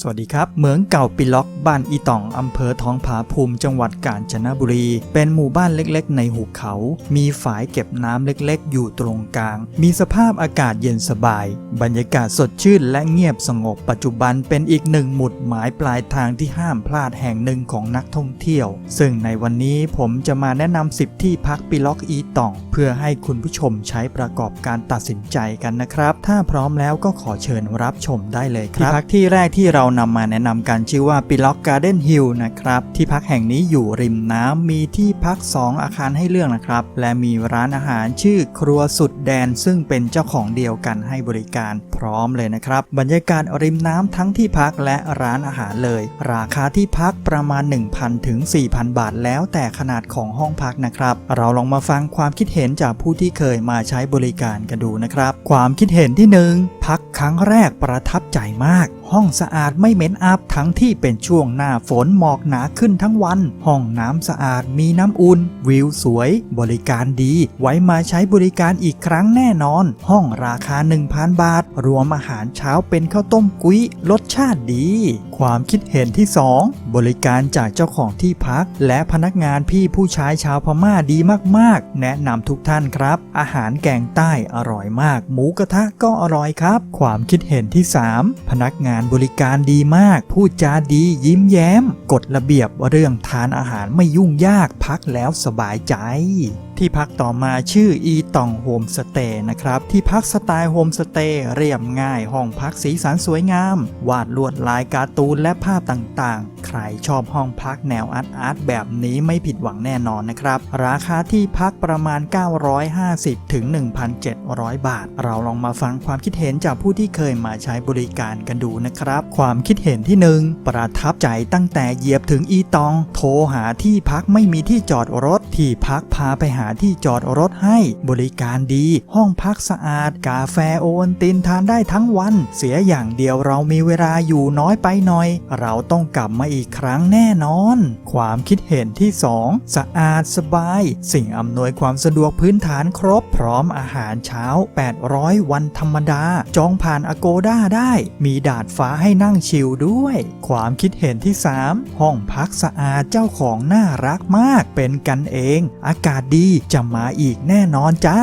สวัสดีครับ เหมืองเก่าปิล็อกบ้านอีต่องอำเภอท้องผาภูมิจังหวัดกาญจนบุรี เป็นหมู่บ้านเล็กๆ ในหุบเขา มีฝายเก็บน้ำเล็กๆ อยู่ตรงกลาง มีสภาพอากาศเย็นสบาย บรรยากาศสดชื่นและเงียบสงบ ปัจจุบันเป็นอีกหนึ่งหมุดหมายปลายทางที่ห้ามพลาดแห่งหนึ่งของนักท่องเที่ยว ซึ่งในวันนี้ผมจะมาแนะนำ10ที่พักปิล็อกอีต่อง เพื่อให้คุณผู้ชมใช้ประกอบการตัดสินใจกันนะครับ ถ้าพร้อมแล้วก็ขอเชิญรับชมได้เลยครับที่พักที่แรกที่เรานำมาแนะนำกันชื่อว่าปิล็อกการ์เดนฮิลนะครับ ที่พักแห่งนี้อยู่ริมน้ำมีที่พัก 2 อาคารให้เลือกนะครับ และมีร้านอาหารชื่อครัวสุดแดน ซึ่งเป็นเจ้าของเดียวกันให้บริการพร้อมเลยนะครับ บรรยากาศริมน้ำทั้งที่พักและร้านอาหารเลย ราคาที่พักประมาณ 1,000 ถึง 4,000 บาท แล้วแต่ขนาดของห้องพักนะครับ เราลองมาฟังความคิดเห็นจากผู้ที่เคยมาใช้บริการกันดูนะครับ ความคิดเห็นที่หนึ่งพักครั้งแรกประทับใจมากห้องสะอาดไม่เหม็นอับทั้งที่เป็นช่วงหน้าฝนหมอกหนาขึ้นทั้งวัน ห้องน้ำสะอาดมีน้ำอุ่น วิวสวย บริการดี ไว้มาใช้บริการอีกครั้งแน่นอน ห้องราคา 1,000 บาท รวมอาหารเช้าเป็นข้าวต้มกุ้ยรสชาติดี ความคิดเห็นที่ 2 บริการจากเจ้าของที่พัก และพนักงานพี่ผู้ชายชาวพม่าดีมากๆ แนะนำทุกท่านครับ อาหารแกงใต้อร่อยมาก หมูกระทะก็อร่อยครับ ความคิดเห็นที่ 3 พนักงานบริการดีมาก พูดจาดียิ้มแย้ม กฎระเบียบเรื่องทานอาหารไม่ยุ่งยากพักแล้วสบายใจที่พักต่อมาชื่ออีตองโฮมสเตย์นะครับ ที่พักสไตล์โฮมสเตย์เรียบง่ายห้องพักสีสันสวยงาม วาดลวดลายการ์ตูนและภาพต่างๆ ใครชอบห้องพักแนวอาร์ตอาร์ตแบบนี้ไม่ผิดหวังแน่นอนนะครับ ราคาที่พักประมาณ 950 ถึง 1,700 บาท เราลองมาฟังความคิดเห็นจากผู้ที่เคยมาใช้บริการกันดูนะครับ ความคิดเห็นที่ 1 ประทับใจตั้งแต่เหยียบถึงอีตอง โทรหาที่พักไม่มีที่จอดรถที่พักพาไปหาที่จอดรถให้ บริการดี ห้องพักสะอาด กาแฟโอวัลตินทานได้ทั้งวัน เสียอย่างเดียวเรามีเวลาอยู่น้อยไปหน่อย เราต้องกลับมาอีกครั้งแน่นอน ความคิดเห็นที่ 2 สะอาดสบาย สิ่งอำนวยความสะดวกพื้นฐานครบ พร้อมอาหารเช้า 800 วันธรรมดา จองผ่านอโกด้าได้ มีดาดฟ้าให้นั่งชิลด้วย ความคิดเห็นที่ 3 ห้องพักสะอาดเจ้าของน่ารักมาก เป็นกันเอง อากาศดีจะมาอีกแน่นอนจ้า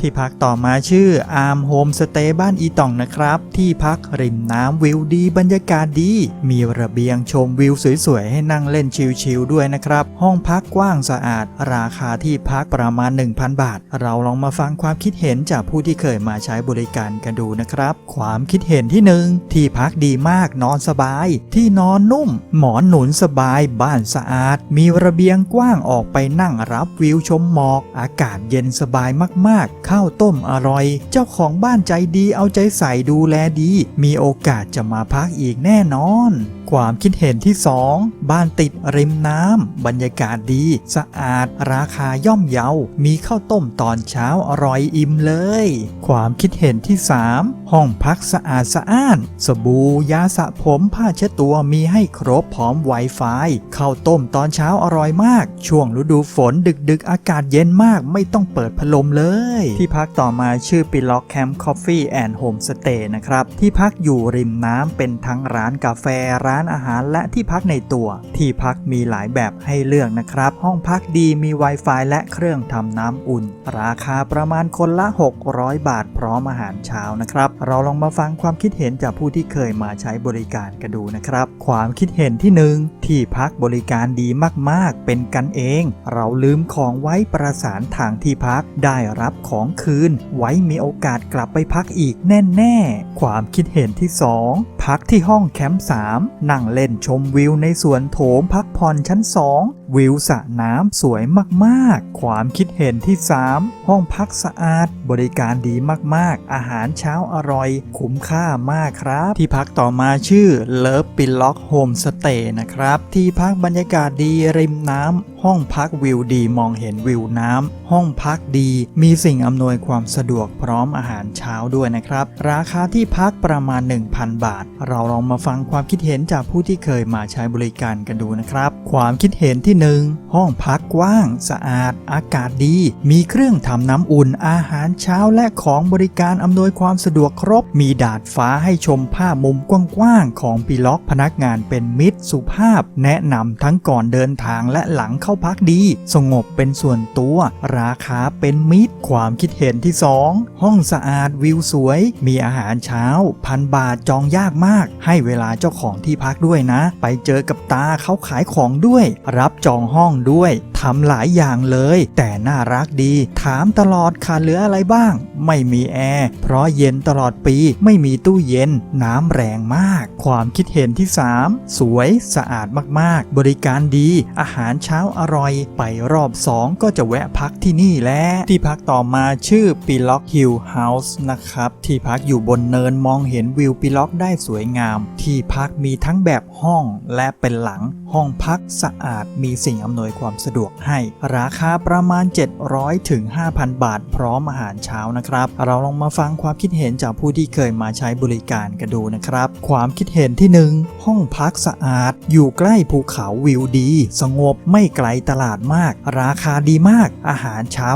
ที่พักต่อมาชื่ออาร์มโฮมสเตย์บ้านอีตองนะครับ ที่พักริมน้ำวิวดีบรรยากาศดี มีระเบียงชมวิวสวยๆ ให้นั่งเล่นชิลๆด้วยนะครับ ห้องพักกว้างสะอาด ราคาที่พักประมาณ 1,000 บาท เราลองมาฟังความคิดเห็นจากผู้ที่เคยมาใช้บริการกันดูนะครับ ความคิดเห็นที่หนึ่งที่พักดีมากนอนสบาย ที่นอนนุ่ม หมอนหนุนสบาย บ้านสะอาด มีระเบียงกว้างออกไปนั่งรับวิวชมหมอกอากาศเย็นสบายมากๆ ข้าวต้มอร่อย เจ้าของบ้านใจดีเอาใจใส่ดูแลดี มีโอกาสจะมาพักอีกแน่นอน ความคิดเห็นที่ 2 บ้านติดริมน้ำบรรยากาศดี สะอาด ราคาย่อมเยา มีข้าวต้มตอนเช้าอร่อยอิ่มเลย ความคิดเห็นที่ 3 ห้องพักสะอาดสะอ้าน สบู่ยาสระผมผ้าเช็ดตัวมีให้ครบพร้อม Wi-Fi ข้าวต้มตอนเช้าอร่อยมาก ช่วงฤดูฝนดึกๆอากาศเย็นย็นมากไม่ต้องเปิดพัดลมเลย ที่พักต่อมาชื่อปิล็อกแคมป์คอฟฟี่แอนด์โฮมสเตย์นะครับ ที่พักอยู่ริมน้ำเป็นทั้งร้านกาแฟร้านอาหารและที่พักในตัว ที่พักมีหลายแบบให้เลือกนะครับ ห้องพักดีมี Wi-Fi และเครื่องทำน้ำอุ่น ราคาประมาณคนละ 600 บาทพร้อมอาหารเช้านะครับ เราลองมาฟังความคิดเห็นจากผู้ที่เคยมาใช้บริการกันดูนะครับ ความคิดเห็นที่หนึ่งที่พักบริการดีมากๆ เป็นกันเอง เราลืมของไว้ประสานทางที่พักได้รับของคืน ไว้มีโอกาสกลับไปพักอีกแน่ ๆ ความคิดเห็นที่ 2 พักที่ห้องแคมป์3นั่งเล่นชมวิวในสวนโถมพักผ่อนชั้น 2 วิวสระน้ำสวยมากๆ ความคิดเห็นที่ 3 ห้องพักสะอาด บริการดีมากๆ อาหารเช้าอร่อย คุ้มค่ามากครับ ที่พักต่อมาชื่อเลิฟปิล็อกโฮมสเตย์นะครับ ที่พักบรรยากาศดีริมน้ำห้องพักวิวดีมองเห็นวิวน้ำห้องพักดี มีสิ่งอำนวยความสะดวกพร้อมอาหารเช้าด้วยนะครับ ราคาที่พักประมาณ 1,000 บาทเราลองมาฟังความคิดเห็นจากผู้ที่เคยมาใช้บริการกันดูนะครับ ความคิดเห็นที่หนึ่งห้องพักกว้าง สะอาด อากาศดี มีเครื่องทำน้ำอุ่นอาหารเช้าและของบริการอำนวยความสะดวกครบ มีดาดฟ้าให้ชมภาพมุมกว้างๆของปีล็อกพนักงานเป็นมิตรสุภาพ แนะนำทั้งก่อนเดินทางและหลังเข้าพักดี สงบเป็นส่วนตัว ราคาเป็นมิตร ความคิดเห็นที่ 2 ห้องสะอาดวิวสวย มีอาหารเช้าพันบาทจองยากมากให้เวลาเจ้าของที่พักด้วยนะ ไปเจอกับตาเขาขายของด้วย รับจองห้องด้วย ทำหลายอย่างเลย แต่น่ารักดี ถามตลอดขาดเหลืออะไรบ้าง ไม่มีแอร์ เพราะเย็นตลอดปีไม่มีตู้เย็น น้ำแรงมาก ความคิดเห็นที่ 3 สวยสะอาดมากๆ บริการดี อาหารเช้าอร่อย ไปรอบ 2 ก็จะแวะพักที่นี่แหละ ที่พักต่อมาชื่อปีล็อกฮิลเฮาส์นะครับ ที่พักอยู่บนเนินมองเห็นวิวปีล็อกได้สวยงาม ที่พักมีทั้งแบบห้องและเป็นหลัง ห้องพักสะอาดมีสิ่งอำนวยความสะดวกกให้ ราคาประมาณ 700ถึง5,000 บาท พร้อมอาหารเช้านะครับ เราลองมาฟังความคิดเห็นจากผู้ที่เคยมาใช้บริการกันดูนะครับ ความคิดเห็นที่ 1 ห้องพักสะอาด อยู่ใกล้ภูเขาวิวดี สงบไม่ไกลตลาดมาก ราคาดีมาก อาหารเช้า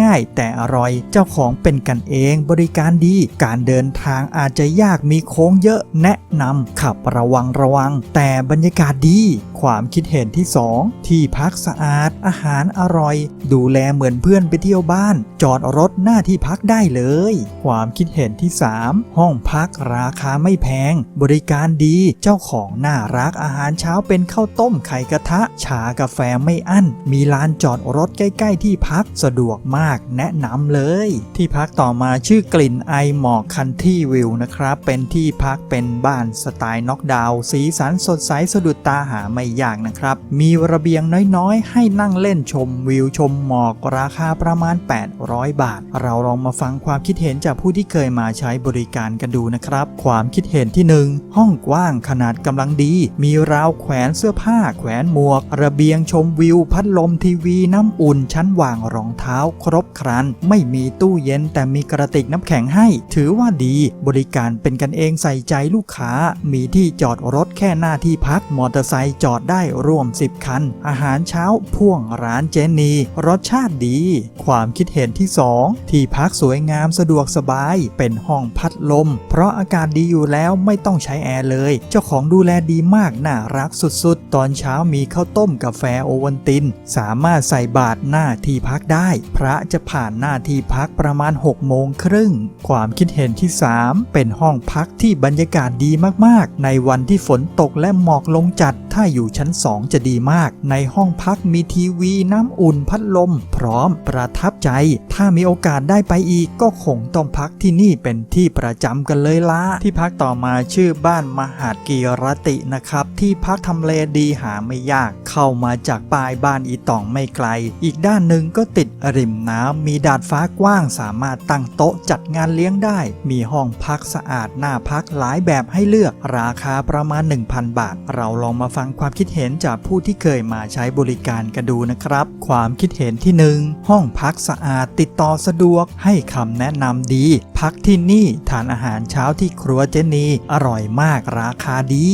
ง่าย ๆ แต่อร่อย เจ้าของเป็นกันเองบริการดี การเดินทางอาจจะยากมีโค้งเยอะแนะนำขับระวังระวัง แต่บรรยากาศดี ความคิดเห็นที่ 2 ที่พักสะอาดอาหารอร่อย ดูแลเหมือนเพื่อนไปเที่ยวบ้าน จอดรถหน้าที่พักได้เลย ความคิดเห็นที่ 3 ห้องพักราคาไม่แพง บริการดีเจ้าของน่ารักอาหารเช้าเป็นข้าวต้มไข่กระทะ ชากาแฟไม่อั้น มีลานจอดรถใกล้ ๆ ที่พักสะดวกมากแนะนำเลย ที่พักต่อมาชื่อกลิ่นไอหมอกคันที่วิวนะครับ เป็นที่พักเป็นบ้านสไตล์น็อกดาวน์สีสันสดใสสะดุดตาหาไม่ยากนะครับ มีระเบียงน้อยๆ ให้นั่งเล่นชมวิวชมหมอกราคาประมาณ 800 บาท เราลองมาฟังความคิดเห็นจากผู้ที่เคยมาใช้บริการกันดูนะครับ ความคิดเห็นที่ 1 ห้องกว้างขนาดกำลังดี มีราวแขวนเสื้อผ้าแขวนหมวก ระเบียงชมวิว พัดลมทีวีน้ำอุ่น ชั้นวางรองเท้าครบครัน ไม่มีตู้เย็นแต่มีกระติกน้ำแข็งให้ ถือว่าดี บริการเป็นกันเองใส่ใจลูกค้า มีที่จอดรถแค่หน้าที่พักมอเตอร์ไซค์จอดได้รวม 10 คัน อาหารเช้าพ่วงร้านเจนีรสชาติดี ความคิดเห็นที่ 2 ที่พักสวยงามสะดวกสบาย เป็นห้องพัดลม เพราะอากาศดีอยู่แล้วไม่ต้องใช้แอร์เลย เจ้าของดูแลดีมากน่ารักสุดๆ ตอนเช้ามีข้าวต้มกาแฟโอวันติน สามารถใส่บาตรหน้าที่พักได้ พระจะผ่านหน้าที่พักประมาณ6โมงครึ่งความคิดเห็นที่ 3 เป็นห้องพักที่บรรยากาศดีมากๆ ในวันที่ฝนตกและหมอกลงจัดถ้าอยู่ชั้น 2 จะดีมาก ในห้องพักมีทีวีน้ำอุ่นพัดลม พร้อมประทับใจ ถ้ามีโอกาสได้ไปอีกก็คงต้องพักที่นี่เป็นที่ประจำกันเลยละที่พักต่อมาชื่อบ้านมหาดกีรตินะครับ ที่พักทำเลดีหาไม่ยาก เข้ามาจากปลายบ้านอีตองไม่ไกล อีกด้านหนึ่งก็ติดริมน้ำมีดาดฟ้ากว้างสามารถตั้งโต๊ะจัดงานเลี้ยงได้ มีห้องพักสะอาดน่าพักหลายแบบให้เลือกราคาประมาณ 1,000 บาท เราลองมาฟังความคิดเห็นจากผู้ที่เคยมาใช้บริการกันดูนะครับ ความคิดเห็นที่ 1 ห้องพักสะอาดติดต่อสะดวกให้คำแนะนำดี พักที่นี่ทานอาหารเช้าที่ครัวเจนีอร่อยมากราคาดี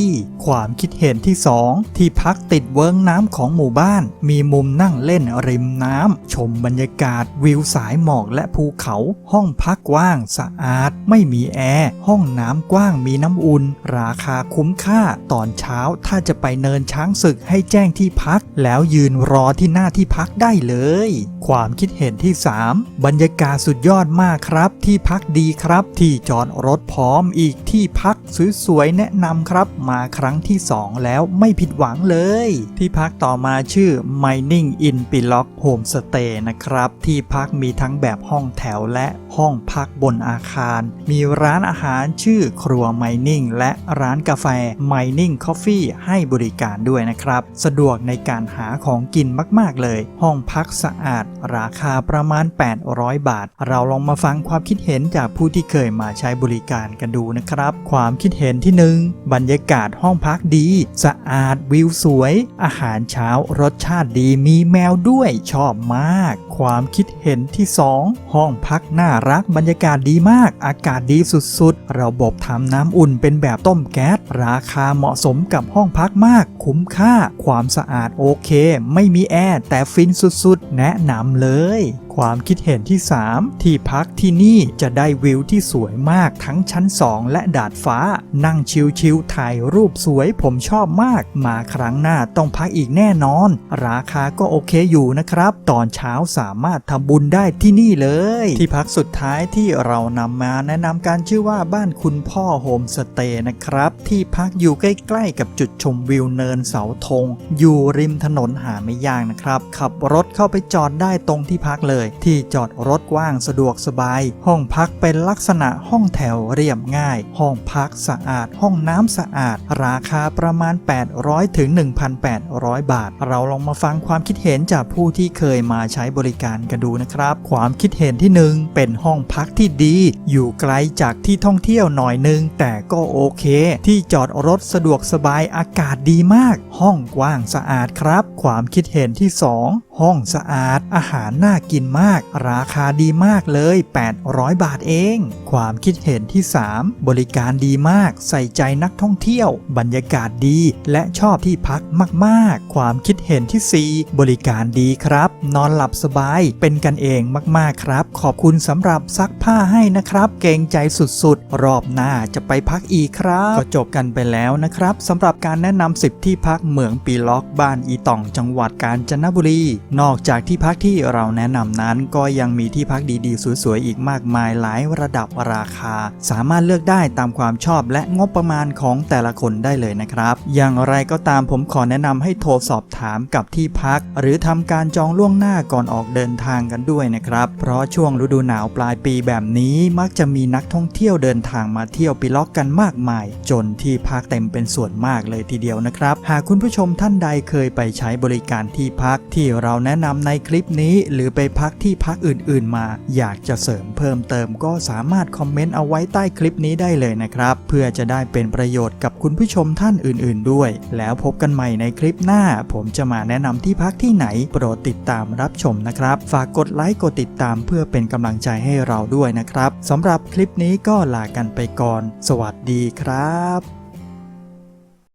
ความคิดเห็นที่ 2 ที่พักติดเวิ้งน้ำของหมู่บ้าน มีมุมนั่งเล่นริมน้ำชมบรรยากาศวิวสายหมอกและภูเขา ห้องพักกว้างสะอาด ไม่มีแอร์ห้องน้ำกว้างมีน้ำอุ่น ราคาคุ้มค่าตอนเช้าถ้าจะไปเนินช้างศึกให้แจ้งที่พัก แล้วยืนรอที่หน้าที่พักได้เลย ความคิดเห็นที่ 3 บรรยากาศสุดยอดมากครับ ที่พักดีครับ ที่จอดรถพร้อมอีกที่พักสวยๆแนะนำครับ มาครั้งที่ 2 แล้วไม่ผิดหวังเลย ที่พักต่อมาชื่อ Mining in p i l o c Homestay นะครับ ที่พักมีทั้งแบบห้องแถวและห้องพักบนอาคาร มีร้านอาหารชื่อครัว Mining และร้านกาแฟ Mining Coffee ให้บริการด้วยนะครับ สะดวกในการหาของกินมาก ๆ เลย ห้องพักสะอาด ราคาประมาณ 800 บาท เราลองมาฟังความคิดเห็นจากผู้ที่เคยมาใช้บริการกันดูนะครับ ความคิดเห็นที่หนึ่งบรรยากาศห้องพักดี สะอาดวิวสวย อาหารเช้ารสชาติดีมีแมวด้วยชอบมาก ความคิดเห็นที่ 2 ห้องพักน่ารักบรรยากาศดีมาก อากาศดีสุดๆ ระบบทำน้ำอุ่นเป็นแบบต้มแก๊สราคาเหมาะสมกับห้องพักมาก คุ้มค่า ความสะอาดโอเค ไม่มีแอร์แต่ฟินสุดๆ แนะนำเลย ความคิดเห็นที่ 3 ที่พักที่นี่จะได้วิวที่สวยมากทั้งชั้น 2 และดาดฟ้า นั่งชิลๆถ่ายรูปสวยผมชอบมาก มาครั้งหน้าต้องพักอีกแน่นอน ราคาก็โอเคอยู่นะครับ ตอนเช้าสามารถทำบุญได้ที่นี่เลย ที่พักสุดท้ายที่เรานำมาแนะนำการชื่อว่าบ้านคุณพ่อโฮมสเตย์นะครับ ที่พักอยู่ใกล้ๆกับจุดชมวิวเนินเสาธง อยู่ริมถนนหาไม่ยากนะครับ ขับรถเข้าไปจอดได้ตรงที่พักเลยที่จอดรถกว้างสะดวกสบาย ห้องพักเป็นลักษณะห้องแถวเรียบง่าย ห้องพักสะอาด ห้องน้ำสะอาด ราคาประมาณ 800ถึง1,800 บาท เราลองมาฟังความคิดเห็นจากผู้ที่เคยมาใช้บริการกันดูนะครับ ความคิดเห็นที่หนึ่งเป็นห้องพักที่ดี อยู่ไกลจากที่ท่องเที่ยวหน่อยนึง แต่ก็โอเค ที่จอดรถสะดวกสบายอากาศดีมาก ห้องกว้างสะอาดครับ ความคิดเห็นที่สองห้องสะอาดอาหารน่ากินมากราคาดีมากเลย 800 บาทเอง ความคิดเห็นที่ 3 บริการดีมาก ใส่ใจนักท่องเที่ยว บรรยากาศดี และชอบที่พักมากๆ ความคิดเห็นที่ 4 บริการดีครับ นอนหลับสบาย เป็นกันเองมากๆครับ ขอบคุณสำหรับซักผ้าให้นะครับ เกรงใจสุดๆ รอบหน้าจะไปพักอีกครับ ก็จบกันไปแล้วนะครับสำหรับการแนะนำ10 ที่พักเหมืองปีล็อกบ้านอีต่องจังหวัดกาญจนบุรี นอกจากที่พักที่เราแนะนำนันก็ยังมีที่พักดีๆ สวยๆ อีกมากมายหลายระดับราคา สามารถเลือกได้ตามความชอบและงบประมาณของแต่ละคนได้เลยนะครับ อย่างไรก็ตามผมขอแนะนำให้โทรสอบถามกับที่พัก หรือทำการจองล่วงหน้าก่อนออกเดินทางกันด้วยนะครับ เพราะช่วงฤดูหนาวปลายปีแบบนี้มักจะมีนักท่องเที่ยวเดินทางมาเที่ยวปีล็อกกันมากมาย จนที่พักเต็มเป็นส่วนมากเลยทีเดียวนะครับ หากคุณผู้ชมท่านใดเคยไปใช้บริการที่พักที่เราแนะนำในคลิปนี้หรือไปพัพักที่พักอื่นๆมา อยากจะเสริมเพิ่มเติมก็สามารถคอมเมนต์เอาไว้ใต้คลิปนี้ได้เลยนะครับ เพื่อจะได้เป็นประโยชน์กับคุณผู้ชมท่านอื่น ๆ ด้วย แล้วพบกันใหม่ในคลิปหน้า ผมจะมาแนะนำที่พักที่ไหน โปรดติดตามรับชมนะครับ ฝากกดไลค์กดติดตามเพื่อเป็นกำลังใจให้เราด้วยนะครับสำหรับคลิปนี้ก็ลากันไปก่อน สวัสดีครับ